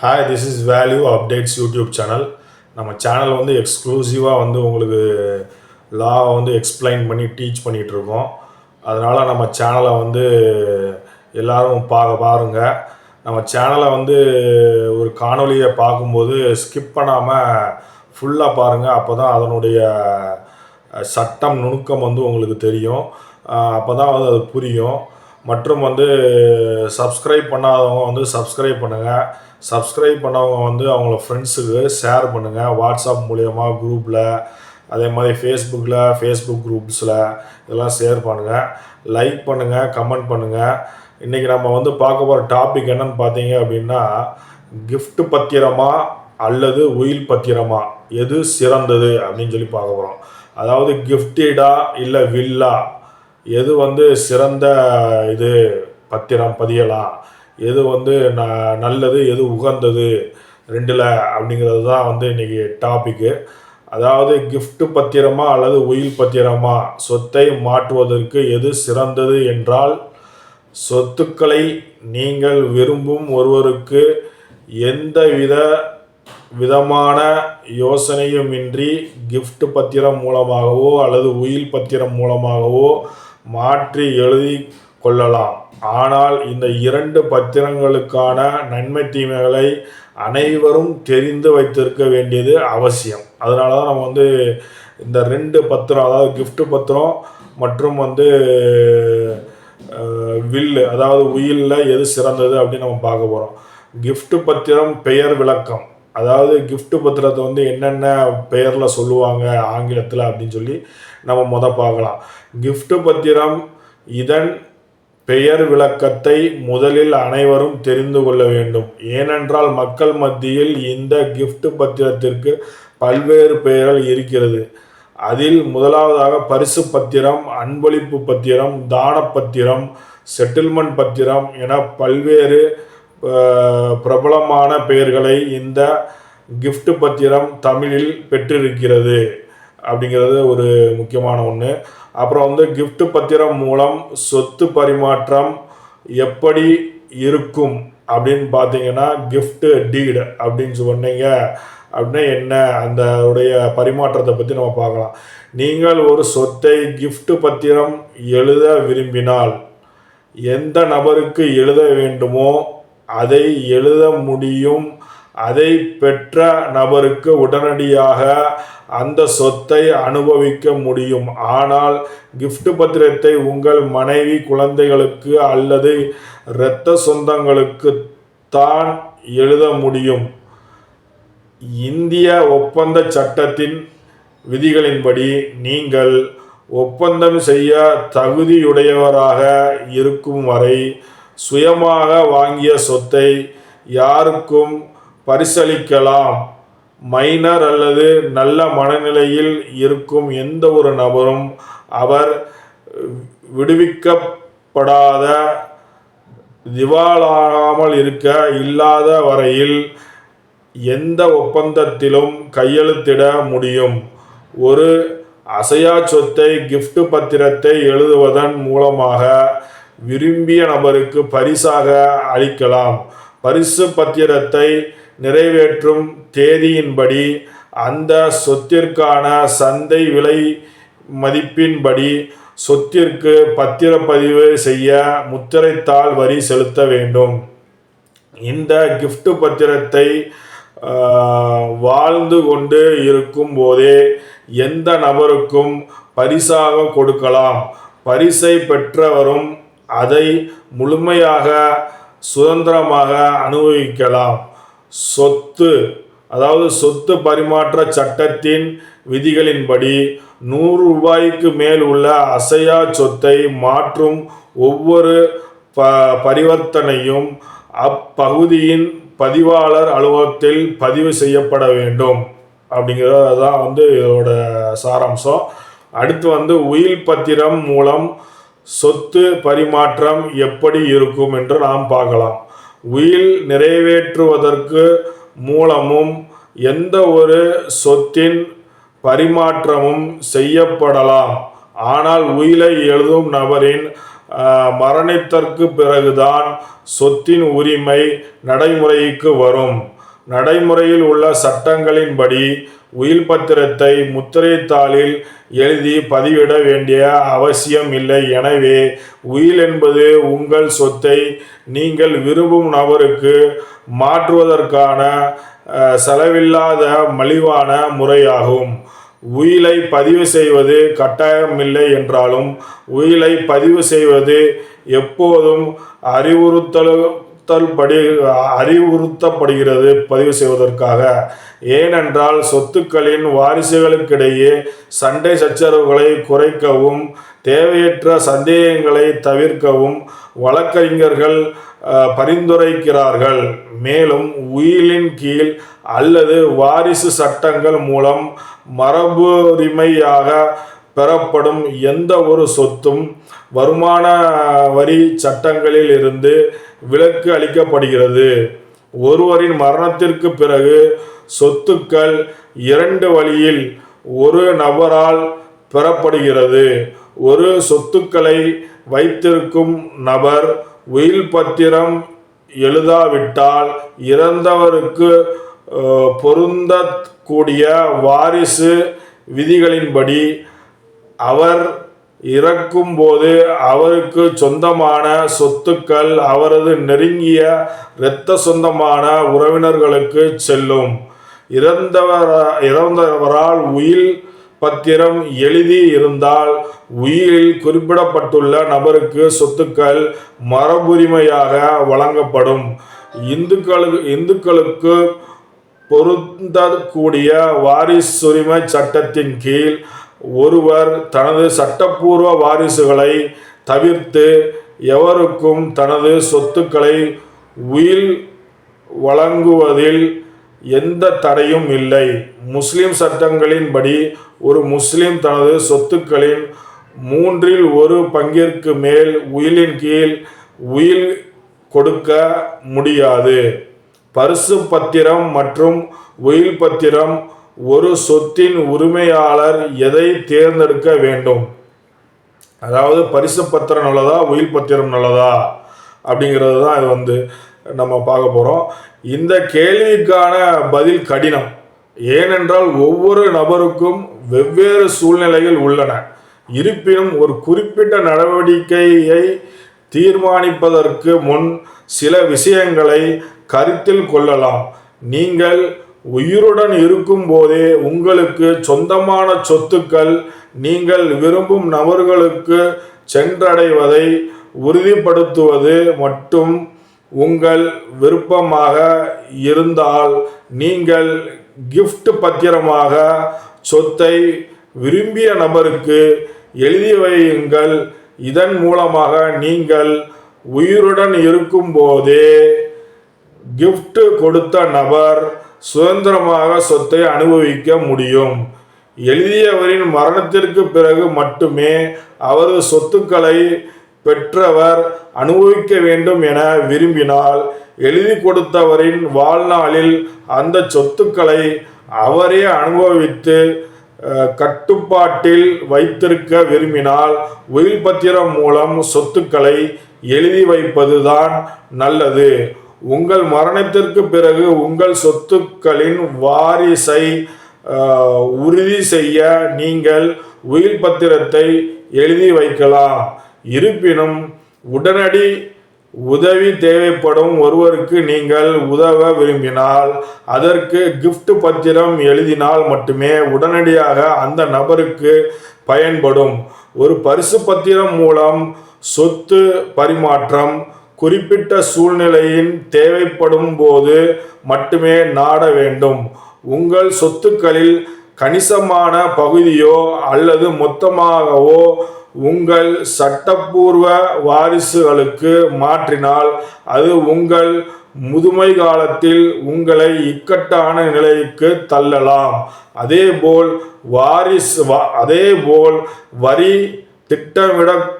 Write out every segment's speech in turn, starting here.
Hi this is value updates YouTube channel நம்ம channel வந்து எக்ஸ்க்ளூசிவாக வந்து உங்களுக்கு லா வந்து எக்ஸ்பிளைன் பண்ணி டீச் பண்ணிகிட்ருக்கோம் அதனால் நம்ம சேனலை வந்து எல்லாரும் பார்க்க பாருங்கள் நம்ம சேனலை வந்து ஒரு காணொலியை பார்க்கும்போது ஸ்கிப் பண்ணாமல் ஃபுல்லாக பாருங்கள் அப்போ தான் அதனுடைய சட்டம் நுணுக்கம் வந்து உங்களுக்கு தெரியும். அப்போ தான் வந்து அது புரியும். மற்றும் வந்து சப்ஸ்கிரைப் பண்ணாதவங்க வந்து சப்ஸ்கிரைப் பண்ணுங்கள் சப்ஸ்கிரைப் பண்ணவங்க வந்து அவங்கள ஃப்ரெண்ட்ஸுக்கு ஷேர் பண்ணுங்கள் வாட்ஸ்அப் மூலயமா குரூப்பில் அதே மாதிரி ஃபேஸ்புக்கில் ஃபேஸ்புக் குரூப்ஸில் இதெல்லாம் ஷேர் பண்ணுங்கள் லைக் பண்ணுங்கள் கமெண்ட் பண்ணுங்கள் இன்றைக்கி நம்ம வந்து பார்க்க போகிற டாபிக் என்னன்னு பார்த்தீங்க அப்படின்னா கிஃப்ட் பத்திரமா அல்லது உயில் பத்திரமா? எது சிறந்தது அப்படின்னு சொல்லி பார்க்க போகிறோம் அதாவது கிஃப்டடா இல்லை வில்லா எது வந்து சிறந்த இது பத்திரம் பதியலாம் எது வந்து ந நல்லது எது உகந்தது? ரெண்டில் அப்படிங்கிறது தான் வந்து இன்றைக்கி டாப்பிக்கு அதாவது கிஃப்ட் பத்திரமா அல்லது உயில் பத்திரமா? சொத்தை மாற்றுவதற்கு எது சிறந்தது என்றால் சொத்துக்களை நீங்கள் விரும்பும் ஒருவருக்கு எந்த வித விதமான யோசனையுமின்றி கிஃப்ட் பத்திரம் மூலமாகவோ அல்லது உயில் பத்திரம் மூலமாகவோ மாற்றி எழுதி கொள்ளலாம். ஆனால் இந்த இரண்டு பத்திரங்களுக்கான நன்மை தீமைகளை அனைவரும் தெரிந்து வைத்திருக்க வேண்டியது அவசியம். அதனால தான் நம்ம வந்து இந்த ரெண்டு பத்திரம் அதாவது கிஃப்ட் பத்திரம் மற்றும் வந்து வில்லு அதாவது உயிலில் எது சிறந்தது அப்படின்னு நம்ம பார்க்க போகிறோம் கிஃப்ட் பத்திரம் பெயர் விளக்கம். அதாவது கிஃப்ட் பத்திரத்தை வந்து என்னென்ன பெயரில் சொல்லுவாங்க ஆங்கிலத்தில் அப்படின்னு சொல்லி நம்ம முத பார்க்கலாம். கிஃப்ட் பத்திரம் இதன் பெயர் விளக்கத்தை முதலில் அனைவரும் தெரிந்து கொள்ள வேண்டும். ஏனென்றால் மக்கள் மத்தியில் இந்த கிஃப்ட் பத்திரத்திற்கு பல்வேறு பெயர்கள் இருக்கிறது. அதில் முதலாவதாக பரிசு பத்திரம் அன்பளிப்பு பத்திரம் தான பத்திரம் செட்டில்மெண்ட் பத்திரம் என பல்வேறு பிரபலமான பெயர்களை இந்த கிஃப்ட் பத்திரம் தமிழில் பெற்றிருக்கிறது அப்படிங்கிறது ஒரு முக்கியமான ஒன்று அப்புறம் வந்து கிஃப்ட் பத்திரம் மூலம் சொத்து பரிமாற்றம் எப்படி இருக்கும் அப்படின்னு பார்த்தீங்கன்னா கிஃப்ட்டு டீடு அப்படின்னு சொன்னீங்க அப்படின்னா என்ன? அந்த உடைய பரிமாற்றத்தை பற்றி நம்ம பார்க்கலாம். நீங்கள் ஒரு சொத்தை கிஃப்ட் பத்திரம் எழுத விரும்பினால் எந்த நபருக்கு எழுத வேண்டுமோ அதை எழுத முடியும். அதை பெற்ற நபருக்கு உடனடியாக அந்த சொத்தை அனுபவிக்க முடியும். ஆனால் கிஃப்ட் பத்திரத்தை உங்கள் மனைவி குழந்தைகளுக்கு அல்லது இரத்த சொந்தங்களுக்கு தான் எழுத முடியும். இந்திய ஒப்பந்த சட்டத்தின் விதிகளின்படி நீங்கள் ஒப்பந்தம் செய்ய தகுதியுடையவராக இருக்கும் வரை சுயமாக வாங்கிய சொத்தை யாருக்கும் பரிசளிக்கலாம். மைனர் அல்லது நல்ல மனநிலையில் இருக்கும் எந்த ஒரு நபரும் அவர் விடுவிக்கப்படாத திவாலாகாமல் இருக்க இல்லாத வரையில் எந்த ஒப்பந்தத்திலும் கையெழுத்திட முடியும். ஒரு அசையா சொத்தை கிஃப்ட் பத்திரத்தை எழுதுவதன் மூலமாக விரும்பிய நபருக்கு பரிசாக அளிக்கலாம். பரிசு பத்திரத்தை நிறைவேற்றும் தேதியின்படி அந்த சொத்திற்கான சந்தை விலை மதிப்பின்படி சொத்திற்கு பத்திரப்பதிவு செய்ய முத்திரைத்தாள் வரி செலுத்த வேண்டும். இந்த கிஃப்ட் பத்திரத்தை வாழ்ந்து கொண்டு இருக்கும் போதே எந்த நபருக்கும் பரிசாக கொடுக்கலாம். பரிசை பெற்றவரும் அதை முழுமையாக சுதந்திரமாக அனுபவிக்கலாம். சொத்து அதாவது சொத்து பரிமாற்ற சட்டத்தின் விதிகளின்படி நூறு ரூபாய்க்கு மேல் உள்ள அசையா சொத்தை மாற்றும் ஒவ்வொரு ப பரிவர்த்தனையும் அப்பகுதியின் பதிவாளர் அலுவலகத்தில் பதிவு செய்யப்பட வேண்டும். அப்படிங்கிறது தான் வந்து இதோட சாராம்சம். அடுத்து வந்து உயில் பத்திரம் மூலம் சொத்து பரிமாற்றம் எப்படி இருக்கும் என்று நாம் பார்க்கலாம். உயில் நிறைவேற்றுவதற்கு மூலமும் எந்த ஒரு சொத்தின் பரிமாற்றமும் செய்யப்படலாம். ஆனால் உயிலை எழுதும் நபரின் மரணித்தற்கு பிறகுதான் சொத்தின் உரிமை நடைமுறைக்கு வரும். நடைமுறையில் உள்ள சட்டங்களின்படி உயில் பத்திரத்தை முத்திரைத்தாளில் எழுதி பதிவிட வேண்டிய அவசியம் இல்லை. எனவே உயில் என்பது உங்கள் சொத்தை நீங்கள் விரும்பும் நபருக்கு மாற்றுவதற்கான செலவில்லாத மலிவான முறையாகும். உயிலை பதிவு செய்வது கட்டாயமில்லை என்றாலும் உயிலை பதிவு செய்வது எப்போதும் அறிவுறுத்தல் படி அறிவுறுத்தப்படுகிறது பதிவு செய்வதற்காக. ஏனென்றால் சொத்துக்களின் வாரிசுகளுக்கிடையே சண்டை சச்சரவுகளை குறைக்கவும் தேவையற்ற சந்தேகங்களை தவிர்க்கவும் வழக்கறிஞர்கள் பரிந்துரைக்கிறார்கள். மேலும் உயிலின் கீழ் அல்லது வாரிசு சட்டங்கள் மூலம் மரபுரிமையாக பெறப்படும் எந்த ஒரு சொத்தும் வருமான வரி சட்டங்களில் இருந்து விலக்கு அளிக்கப்படுகிறது. ஒருவரின் மரணத்திற்கு பிறகு சொத்துக்கள் இரண்டு வழியில் ஒரு நபரால் பெறப்படுகிறது. ஒரு சொத்துக்களை வைத்திருக்கும் நபர் உயில் பத்திரம் எழுதாவிட்டால் இறந்தவருக்கு பொருந்தக்கூடிய வாரிசு விதிகளின்படி அவர் இறக்கும்போது அவருக்கு சொந்தமான சொத்துக்கள் அவரது நெருங்கிய இரத்த சொந்தமான உறவினர்களுக்கு செல்லும். இறந்தவர் இறந்தவரால் உயில் பத்திரம் எழுதி இருந்தால் உயிரில் குறிப்பிடப்பட்டுள்ள நபருக்கு சொத்துக்கள் மரபுரிமையாக வழங்கப்படும். இந்துக்களுக்கு இந்துக்களுக்கு பொருந்தக்கூடிய வாரிசுரிமை சட்டத்தின் கீழ் ஒருவர் தனது சட்டப்பூர்வ வாரிசுகளை தவிர்த்து எவருக்கும் தனது சொத்துக்களை உயில் வழங்குவதில் எந்த தடையும் இல்லை. முஸ்லிம் சட்டங்களின்படி ஒரு முஸ்லிம் தனது சொத்துக்களின் மூன்றில் ஒரு பங்கிற்கு மேல் உயிலின் கீழ் உயில் கொடுக்க முடியாது. பரிசு பத்திரம் மற்றும் உயில் பத்திரம் ஒரு சொத்தின் உரிமையாளர் எதை தேர்ந்தெடுக்க வேண்டும்? அதாவது பரிசு பத்திரம் நல்லதா உயில் பத்திரம் நல்லதா? அப்படிங்கிறது தான் இது வந்து நம்ம பார்க்க போகிறோம் இந்த கேள்விக்கான பதில் கடினம். ஏனென்றால் ஒவ்வொரு நபருக்கும் வெவ்வேறு சூழ்நிலைகள் உள்ளன. இருப்பினும் ஒரு குறிப்பிட்ட நடவடிக்கையை தீர்மானிப்பதற்கு முன் சில விஷயங்களை கருத்தில் கொள்ளலாம். நீங்கள் உயிருடன் இருக்கும்போதே உங்களுக்கு சொந்தமான சொத்துக்கள் நீங்கள் விரும்பும் நபர்களுக்கு சென்றடைவதை உறுதிப்படுத்துவது மட்டும் உங்கள் விருப்பமாக இருந்தால் நீங்கள் கிஃப்ட் பத்திரமாக சொத்தை விரும்பிய நபருக்கு எழுதி வையுங்கள். இதன் மூலமாக நீங்கள் உயிருடன் இருக்கும்போதே கிஃப்ட் கொடுத்த நபர் சுதந்திரமாக சொத்தை அனுபவிக்க முடியும். எழுதியவரின் மரணத்திற்கு பிறகு மட்டுமே அவரது சொத்துக்களை பெற்றவர் அனுபவிக்க வேண்டும் என விரும்பினால் எழுதி கொடுத்தவரின் வாழ்நாளில் அந்த சொத்துக்களை அவரே அனுபவித்து கட்டுப்பாட்டில் வைத்திருக்க விரும்பினால் உயில் பத்திரம் மூலம் சொத்துக்களை எழுதி வைப்பதுதான் நல்லது. உங்கள் மரணத்திற்கு பிறகு உங்கள் சொத்துக்களின் வாரிசை உறுதி செய்ய நீங்கள் உயில் பத்திரத்தை எழுதி வைக்கலாம். இருப்பினும் உடனடி உதவி தேவைப்படும் ஒருவருக்கு நீங்கள் உதவ விரும்பினால் அதற்கு கிஃப்ட் பத்திரம் எழுதினால் மட்டுமே உடனடியாக அந்த நபருக்கு பயன்படும். ஒரு பரிசு பத்திரம் மூலம் சொத்து பரிமாற்றம் குறிப்பிட்ட சூழ்நிலையின் தேவைப்படும் போது மட்டுமே நாட வேண்டும். உங்கள் சொத்துக்களில் கணிசமான பகுதியோ அல்லது மொத்தமாகவோ உங்கள் சட்டப்பூர்வ வாரிசுகளுக்கு மாற்றினால் அது உங்கள் முதுமை காலத்தில் உங்களை இக்கட்டான நிலைக்கு தள்ளலாம். அதேபோல் வாரிசு வா- அதேபோல் வரி திட்டமிட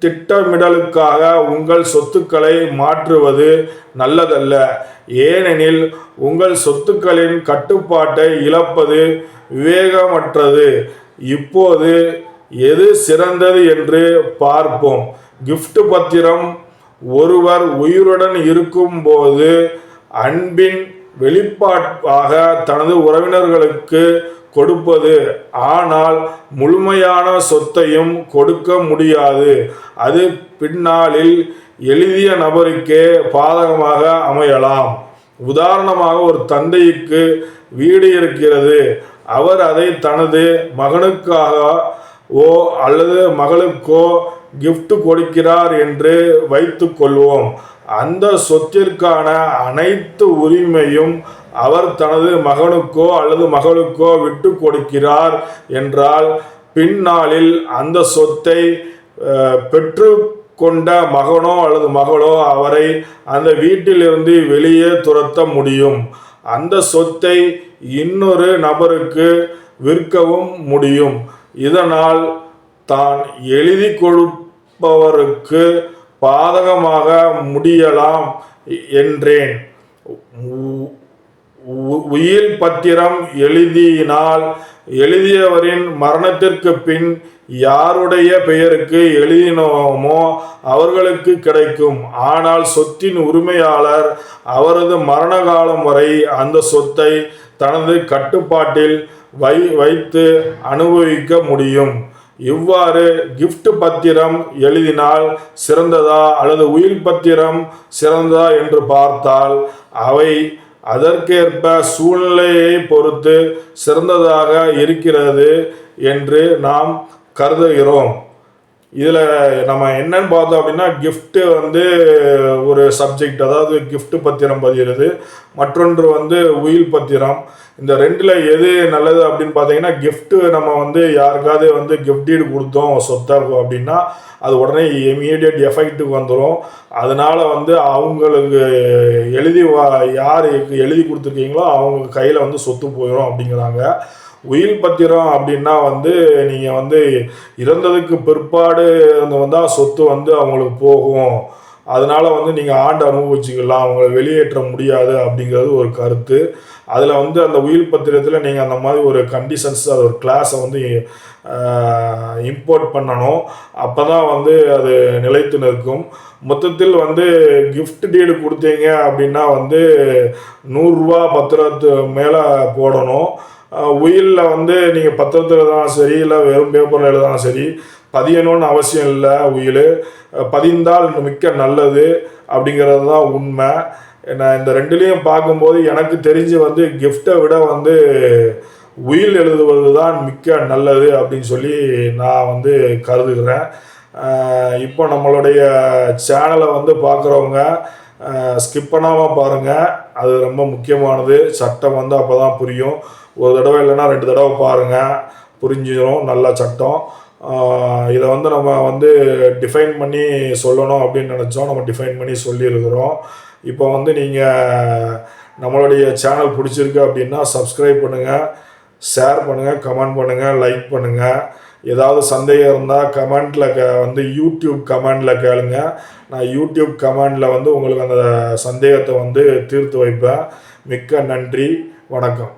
திட்டமிடலுக்காக உங்கள் சொத்துக்களை மாற்றுவது நல்லதல்ல. ஏனெனில் உங்கள் சொத்துக்களின் கட்டுப்பாட்டை இழப்பது விவேகமற்றது. இப்போது எது சிறந்தது என்று பார்ப்போம். கிஃப்ட் பத்திரம் ஒருவர் உயிருடன் இருக்கும்போது அன்பின் வெளிப்பாடாக தனது உறவினர்களுக்கு கொடுப்பது. ஆனால் முழுமையான சொத்தையும் கொடுக்க முடியாது. அது பின்னாளில் எழுதிய நபருக்கே பாதகமாக அமையலாம். உதாரணமாக ஒரு தந்தைக்கு வீடு இருக்கிறது. அவர் அதை தனது மகனுக்காக ஓ அல்லது மகளுக்கோ கிஃப்ட் கொடுக்கிறார் என்று வைத்துக்கொள்வோம். அந்த சொத்திற்கான அனைத்து உரிமையும் அவர் தனது மகனுக்கோ அல்லது மகளுக்கோ விட்டு கொடுக்கிறார் என்றால் பின்னாளில் அந்த சொத்தை பெற்று கொண்ட மகனோ அல்லது மகளோ அவரை அந்த வீட்டிலிருந்து வெளியே துரத்த முடியும். அந்த சொத்தை இன்னொரு நபருக்கு விற்கவும் முடியும். இதனால் தான் எழுதி கொடுப்பவருக்கு பாதகமாக முடியலாம் என்றேன். உ- உயில் பத்திரம் எழுதினால் எழுதியவரின் மரணத்திற்கு பின் யாருடைய பெயருக்கு எழுதினோமோ அவர்களுக்கு கிடைக்கும். ஆனால் சொத்தின் உரிமையாளர் அவரது மரண காலம் வரை அந்த சொத்தை தனது கட்டுப்பாட்டில் வை வைத்து அனுபவிக்க முடியும். இவ்வாறு கிஃப்ட் பத்திரம் எழுதினால் சிறந்ததா அல்லது உயில் பத்திரம் சிறந்ததா என்று பார்த்தால் அவை அதற்கேற்ப சூழ்நிலையை பொறுத்து சிறந்ததாக இருக்கிறது என்று நாம் கருதுகிறோம். இதில் நம்ம என்னன்னு பார்த்தோம் அப்படின்னா கிஃப்ட்டு வந்து ஒரு சப்ஜெக்ட் அதாவது கிஃப்ட்டு பத்திரம் பதிகிறது மற்றொன்று வந்து உயில் பத்திரம். இந்த ரெண்டில் எது நல்லது அப்படின்னு பார்த்தீங்கன்னா கிஃப்ட்டு நம்ம வந்து யாருக்காவது வந்து கிஃப்ட் டீடு கொடுத்தோம் இருக்கும் அப்படின்னா அது உடனே இமீடியட் எஃபெக்ட்டுக்கு வந்துடும் அதனால வந்து அவங்களுக்கு எழுதி வா யார் எழுதி கொடுத்துருக்கீங்களோ அவங்க கையில் வந்து சொத்து போயிடும் அப்படிங்கிறாங்க. உயில் பத்திரம் அப்படின்னா வந்து நீங்கள் வந்து இறந்ததுக்கு பிற்பாடு வந்தால் சொத்து வந்து அவங்களுக்கு போகும். அதனால வந்து நீங்கள் ஆண்டு அனுபவிச்சுக்கலாம். அவங்கள வெளியேற்ற முடியாது அப்படிங்கிறது ஒரு கருத்து. அதில் வந்து அந்த உயில் பத்திரத்தில் நீங்கள் அந்த மாதிரி ஒரு கண்டிஷன்ஸ் அது ஒரு கிளாஸை வந்து இம்போர்ட் பண்ணணும். அப்போ தான் வந்து அது நிலைத்து நிற்கும். மொத்தத்தில் வந்து கிஃப்ட் டீடு கொடுத்தீங்க அப்படின்னா வந்து நூறுரூவா பத்திரத்து மேலே போடணும். உயிலில் வந்து நீங்கள் பத்திரத்தில் எழுதாலும் சரி இல்லை வெறும் பேப்பரில் எழுதாலும் சரி பதியணும்னு அவசியம் இல்லை உயில். பதிந்தால் மிக்க நல்லது அப்படிங்கிறது தான் உண்மை. நான் இந்த ரெண்டுலேயும் பார்க்கும்போது எனக்கு தெரிஞ்சு வந்து கிஃப்ட்டை விட வந்து உயில் எழுதுவது தான் மிக்க நல்லது அப்படின்னு சொல்லி நான் வந்து கருதுகிறேன். இப்போ நம்மளுடைய சேனலை வந்து பார்க்குறவங்க ஸ்கிப் பண்ணாமல் பாருங்கள் அது ரொம்ப முக்கியமானது. சட்டம் வந்து அப்போ தான் புரியும். ஒரு தடவை இல்லைன்னா ரெண்டு தடவை பாருங்கள் புரிஞ்சிடும் நல்ல சட்டம். இதை வந்து நம்ம வந்து டிஃபைன் பண்ணி சொல்லணும் அப்படின்னு நினச்சோம். நம்ம டிஃபைன் பண்ணி சொல்லியிருக்கிறோம். இப்போ வந்து நீங்கள் நம்மளுடைய சேனல் பிடிச்சிருக்கு அப்படின்னா சப்ஸ்கிரைப் பண்ணுங்கள் ஷேர் பண்ணுங்கள் கமெண்ட் பண்ணுங்கள் லைக் பண்ணுங்கள் ஏதாவது சந்தேகம் இருந்தால் கமெண்ட்டில் க வந்து யூடியூப் கமெண்டில் கேளுங்க. நான் யூடியூப் கமெண்டில் வந்து உங்களுக்கு அந்த சந்தேகத்தை வந்து தீர்த்து வைப்பேன். மிக்க நன்றி. வணக்கம்.